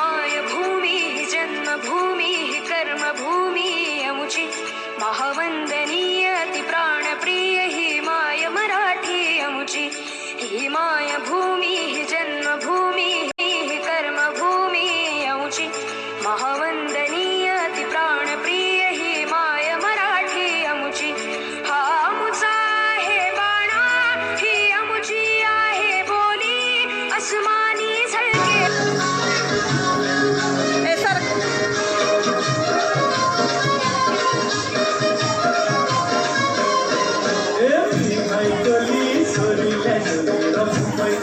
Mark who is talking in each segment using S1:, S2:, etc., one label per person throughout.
S1: मायभूमी जन्मभूमी कर्मभूमी अमुची. महावंदनीय ती प्राणप्रिय ही माय मराठी अमुची. ही मायभूमी जन्मभूमी कर्मभूमी अमुचि. महावंदनीय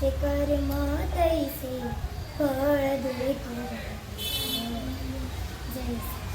S2: तैसे कर्म तैसे फळ दुरे जैसे